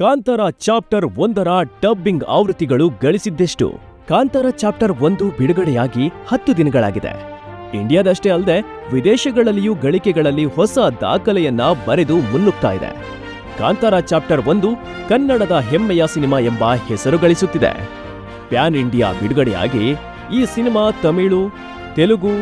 Kantara chapter ಒಂದರ dubbing ಆವೃತ್ತಿಗಳು ಗಳಿಸಿದ್ದೆಷ್ಟು? ಕಾಂತಾರ ಚಾಪ್ಟರ್ ಒಂದು ಬಿಡುಗಡೆಯಾಗಿ ಹತ್ತು ದಿನಗಳಾಗಿದೆ. ಇಂಡಿಯಾದಷ್ಟೇ ಅಲ್ಲದೆ, ವಿದೇಶಗಳಲ್ಲಿಯೂ ಗಳಿಕೆಗಳಲ್ಲಿ ಹೊಸ ದಾಖಲೆಯನ್ನ ಬರೆದು ಮುನ್ನುಗ್ತಾ ಇದೆ. ಕಾಂತಾರ ಚಾಪ್ಟರ್ ಒಂದು ಕನ್ನಡದ ಹೆಮ್ಮೆಯ ಸಿನಿಮಾ ಎಂಬ ಹೆಸರು ಗಳಿಸುತ್ತಿದೆ. ಪ್ಯಾನ್ ಇಂಡಿಯಾ ಬಿಡುಗಡೆಯಾಗಿ ಈ ಸಿನಿಮಾ ತಮಿಳು, ತೆಲುಗು,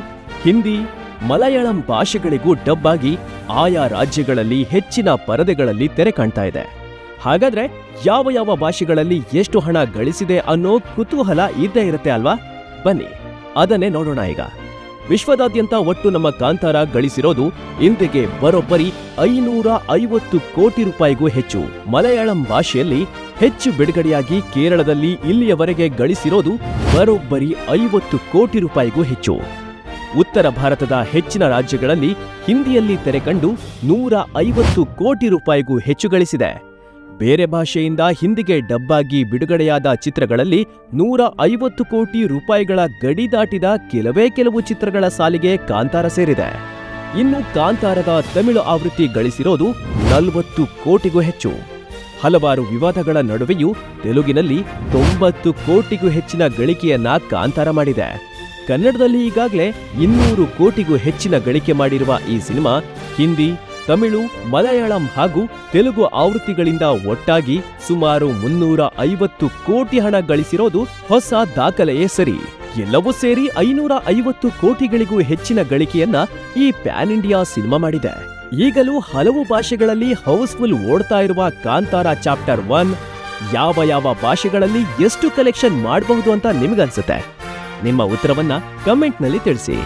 ಹಿಂದಿ, ಮಲಯಾಳಂ ಭಾಷೆಗಳಿಗೂ ಡಬ್ ಆಗಿ ಆಯಾ ರಾಜ್ಯಗಳಲ್ಲಿ ಹೆಚ್ಚಿನ ಪರದೆಗಳಲ್ಲಿ ತೆರೆ ಕಾಣ್ತಾ ಇದೆ. ಹಾಗಾದ್ರೆ ಯಾವ ಯಾವ ಭಾಷೆಗಳಲ್ಲಿ ಎಷ್ಟು ಹಣ ಗಳಿಸಿದೆ ಅನ್ನೋ ಕುತೂಹಲ ಇದ್ದೇ ಇರುತ್ತೆ ಅಲ್ವಾ? ಬನ್ನಿ, ಅದನ್ನೇ ನೋಡೋಣ ಈಗ. ವಿಶ್ವದಾದ್ಯಂತ ಒಟ್ಟು ನಮ್ಮ ಕಾಂತಾರ ಗಳಿಸಿರೋದು ಇಂದಿಗೆ ಬರೋಬ್ಬರಿ ಐನೂರ ಐವತ್ತು ಕೋಟಿ ರೂಪಾಯಿಗೂ ಹೆಚ್ಚು. ಮಲಯಾಳಂ ಭಾಷೆಯಲ್ಲಿ ಹೆಚ್ಚು ಬಿಡುಗಡೆಯಾಗಿ ಕೇರಳದಲ್ಲಿ ಇಲ್ಲಿಯವರೆಗೆ ಗಳಿಸಿರೋದು ಬರೋಬ್ಬರಿ ಐವತ್ತು ಕೋಟಿ ರೂಪಾಯಿಗೂ ಹೆಚ್ಚು. ಉತ್ತರ ಭಾರತದ ಹೆಚ್ಚಿನ ರಾಜ್ಯಗಳಲ್ಲಿ ಹಿಂದಿಯಲ್ಲಿ ತೆರೆಕಂಡು ನೂರ ಐವತ್ತು ಕೋಟಿ ರೂಪಾಯಿಗೂ ಹೆಚ್ಚು ಗಳಿಸಿದೆ. ಬೇರೆ ಭಾಷೆಯಿಂದ ಹಿಂದಿಗೆ ಡಬ್ಬಾಗಿ ಬಿಡುಗಡೆಯಾದ ಚಿತ್ರಗಳಲ್ಲಿ ನೂರ ಐವತ್ತು ಕೋಟಿ ರೂಪಾಯಿಗಳ ಗಡಿ ದಾಟಿದ ಕೆಲವೇ ಕೆಲವು ಚಿತ್ರಗಳ ಸಾಲಿಗೆ ಕಾಂತಾರ ಸೇರಿದೆ. ಇನ್ನು ಕಾಂತಾರದ ತಮಿಳು ಆವೃತ್ತಿ ಗಳಿಸಿರೋದು ನಲವತ್ತು ಕೋಟಿಗೂ ಹೆಚ್ಚು. ಹಲವಾರು ವಿವಾದಗಳ ನಡುವೆಯೂ ತೆಲುಗಿನಲ್ಲಿ ತೊಂಬತ್ತು ಕೋಟಿಗೂ ಹೆಚ್ಚಿನ ಗಳಿಕೆಯನ್ನ ಕಾಂತಾರ ಮಾಡಿದೆ. ಕನ್ನಡದಲ್ಲಿ ಈಗಾಗಲೇ ಇನ್ನೂರು ಕೋಟಿಗೂ ಹೆಚ್ಚಿನ ಗಳಿಕೆ ಮಾಡಿರುವ ಈ ಸಿನಿಮಾ ಹಿಂದಿ ತಮಿಳು, ಮಲಯಾಳಂ ಹಾಗೂ ತೆಲುಗು ಆವೃತ್ತಿಗಳಿಂದ ಒಟ್ಟಾಗಿ ಸುಮಾರು ಮುನ್ನೂರ ಐವತ್ತು ಕೋಟಿ ಹಣ ಗಳಿಸಿರೋದು ಹೊಸ ದಾಖಲೆಯೇ ಸರಿ. ಎಲ್ಲವೂ ಸೇರಿ ಐನೂರ ಐವತ್ತು ಕೋಟಿಗಳಿಗೂ ಹೆಚ್ಚಿನ ಗಳಿಕೆಯನ್ನ ಈ ಪ್ಯಾನ್ ಇಂಡಿಯಾ ಸಿನಿಮಾ ಮಾಡಿದೆ. ಈಗಲೂ ಹಲವು ಭಾಷೆಗಳಲ್ಲಿ ಹೌಸ್ಫುಲ್ ಓಡ್ತಾ ಇರುವ ಕಾಂತಾರ ಚಾಪ್ಟರ್ ಒನ್ ಯಾವ ಯಾವ ಭಾಷೆಗಳಲ್ಲಿ ಎಷ್ಟು ಕಲೆಕ್ಷನ್ ಮಾಡಬಹುದು ಅಂತ ನಿಮಗನ್ಸುತ್ತೆ? ನಿಮ್ಮ ಉತ್ತರವನ್ನ ಕಮೆಂಟ್ನಲ್ಲಿ ತಿಳಿಸಿ.